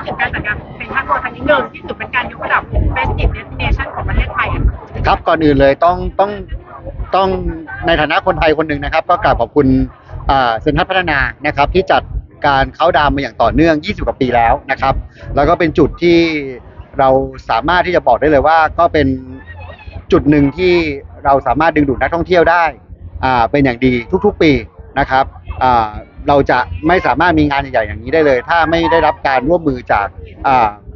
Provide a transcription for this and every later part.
ดถึงการจัดงานเป็นทางโลกครั้งนี้หนึ่งที่ถือเป็นการยกระดับ Festive Destination ของประเทศไทยอะค่ะครับก่อนอื่นเลยต้องต้องต้องในฐานะคนไทยคนหนึ่งนะครับ ก็กราบขอบคุณอ่าเซ็นทรัลพัฒนานะครับ ที่จัดการเข้าดาวน์มาอย่างต่อเนื่อง 20 กว่าปีแล้วนะครับ แล้วก็เป็นจุดที่เราสามารถที่จะบอกได้เลยว่าก็เป็นจุดหนึ่งที่เราสามารถดึงดูดนักท่องเที่ยวได้อ่าเป็นอย่างดีทุกๆปีนะครับอ่า เราจะไม่สามารถมีงานใหญ่ๆอย่างนี้ได้เลย ถ้าไม่ได้รับการร่วมมือจาก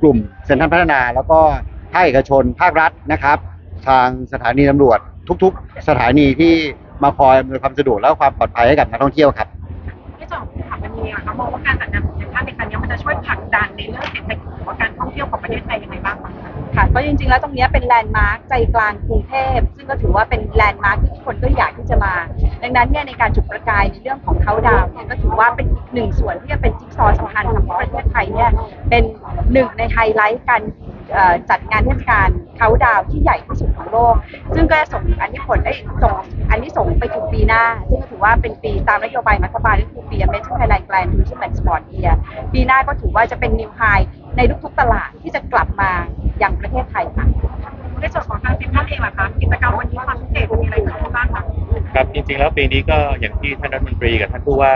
กลุ่มเซ็นทรัลพัฒนา แล้วก็ภาคเอกชนภาครัฐนะครับ ทางสถานีตำรวจทุกๆ สถานีที่มาคอยอำนวยความสะดวกและความปลอดภัยให้กับนักท่องเที่ยวครับที่สองค่ะมันมีอะค่ะมองว่าการจัดงานของเซ็นทรัลในครั้งนี้มันจะช่วยผลักดันในเรื่องเศรษฐกิจหรือว่าการท่องเที่ยวของประเทศไทยยังไง บ้าะค่ะก็จริงๆ แล้วตรงนี้เป็นแลนด์มาร์คใจกลางกรุงเทพ ซึ่งก็ถือว่าเป็นแลนด์มาร์คที่ทุกคนก็อยากที่จะมา ดังนั้นเนี่ยในการจุดประกายในเรื่องของเขาดาวเนี่ยก็ถือว่าเป็นอีกหนึ่งส่วนที่จะเป็นจิ๊กซอว์สำคัญทำให้ประเทศไทยเนี่ยเป็นหนึ่งในไฮไลท์การจัดงานเทศกาลเขาดาวที่ใหญ่ที่สุดของโลก ซึ่งก็จะส่งอันนี้ผลได้ส่งอันนี้ส่งไปถึงปีหน้า ซึ่งก็ถือว่าเป็นปีตามนโยบายรัฐบาลก็คือปี Amazing Thailand Grand Tourism and Sport Year ปีหน้าก็ถือว่าจะเป็นนิวไฮในทุกๆตลาดที่จะกลับมา ย่างประเทศไทยค่ะ ในส่วนของทางเซ็นทรัลเองล่ะคะกิจกรรมวันนี้ความพิเศษมีอะไรเกิดขึ้นบ้างคะครับจริงๆแล้วปีนี้ก็อย่างที่ท่านรัฐมนตรีกับท่านผู้ว่า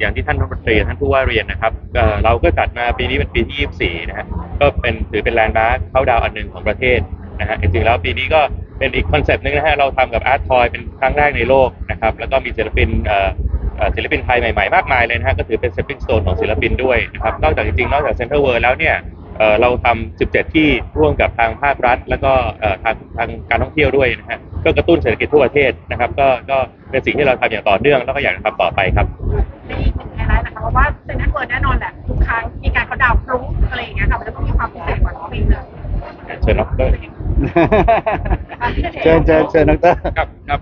อย่างที่ท่านรัฐมนตรีกับท่านผู้ว่าเรียนนะครับเอ่อเราก็จัดมาปีนี้เป็นปีที่ 24 นะฮะก็เป็นถือเป็นแลนด์มาร์คเข้าดาวอันหนึ่งของประเทศนะฮะจริงๆแล้วปีนี้ก็เป็นอีกคอนเซปต์หนึงนะฮะเราทำกับอาร์ตทอยเป็นครั้งแรกในโลกนะครับแล้วก็มีศิลปินเอ่อเอ่อศิลปินไทยใหม่ๆมากมายเลยนะฮะก็ถือเป็น stepping stone ของศิลปินด้วยนะครับนอกจากจริงๆนอกจากเซ็นทรัลเวิร์แล้วเนี่ย เอ่อเราทำ 17 ที่ร่วมกับทางภาครัฐ แล้วก็เอ่อทางทางการท่องเที่ยวด้วยนะฮะก็กระตุ้นเศรษฐกิจทั่วประเทศนะครับ ก็ก็เป็นสิ่งที่เราทำอย่างต่อเนื่องแล้วก็อยากจะทำต่อไปครับในอีกหนึ่งไฮไลท์นะคะเพราะว่าเซ็นทรัลเวิร์แน่นอนแหละทุกครั้งมีการเขาดาวน์พลุอะไรอย่างเงี้ยค่ะมันจะต้องมีความพิเศษกว่าทุกปีเลยเชิญดรเชิญเชิญเชิญดรครับครับ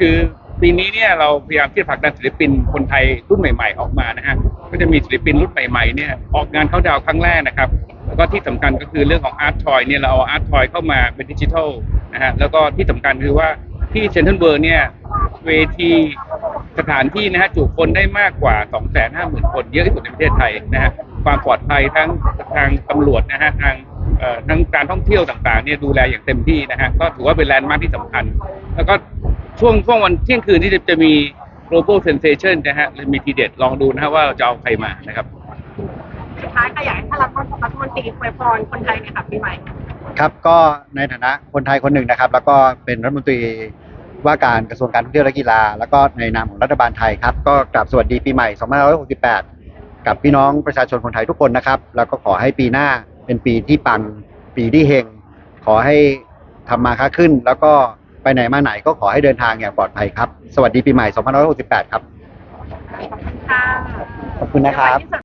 คือ ปีนี้เนี่ยเราพยายามที่จะผลักดันศิลปินคนไทยรุ่นใหม่ ๆ ออกมานะฮะก็จะมีศิลปินรุ่นใหม่ๆเนี่ยออกงานเข้าดาวครั้งแรกนะครับแล้วก็ที่สำคัญก็คือเรื่องของอาร์ตทอยเนี่ยเราเอาอาร์ตทอยเข้ามาเป็นดิจิทัลนะฮะแล้วก็ที่สำคัญคือว่าที่เซนทรัลเวิร์เนี่ยเวทีสถานที่นะฮะจุคนได้มากกว่า 2 5 0 0 0 0 คนเยอะที่สุดในประเทศไทยนะฮะความปลอดภัยทั้งทางตำรวจนะฮะทางเอ่อทั้งการท่องเที่ยวต่างๆเนี่ยดูแลอย่างเต็มที่นะฮะก็ถือว่าเป็นแลนด์มาร์คที่สำคัญ แล้วก็ ช่วงช่วงวันเที่ยงคืนที่จะจะมี global sensation นะฮะมีทีเด็ดลองดูนะฮะว่าเราจะเอาใครมานะครับสุดท้ายค่ะอยากให้ท่านรัฐมนตรีอวยพรคนไทยในค่ะปีใหม่ครับก็ในฐานะคนไทยคนหนึ่งนะครับ แล้วก็เป็นรัฐมนตรีว่าการกระทรวงการท่องเที่ยวและกีฬา แล้วก็ในนามของรัฐบาลไทยครับ ก็กราบสวัสดีปีใหม่ 2568 กับพี่น้องประชาชนคนไทยทุกคนนะครับ แล้วก็ขอให้ปีหน้าเป็นปีที่ปัง ปีที่เฮง ขอให้ทำมาค้าขึ้น แล้วก็ ไปไหนมาไหนก็ขอให้เดินทางอย่างปลอดภัยครับ สวัสดีปีใหม่ 2568 ครับ ขอบคุณค่ะขอบคุณนะครับ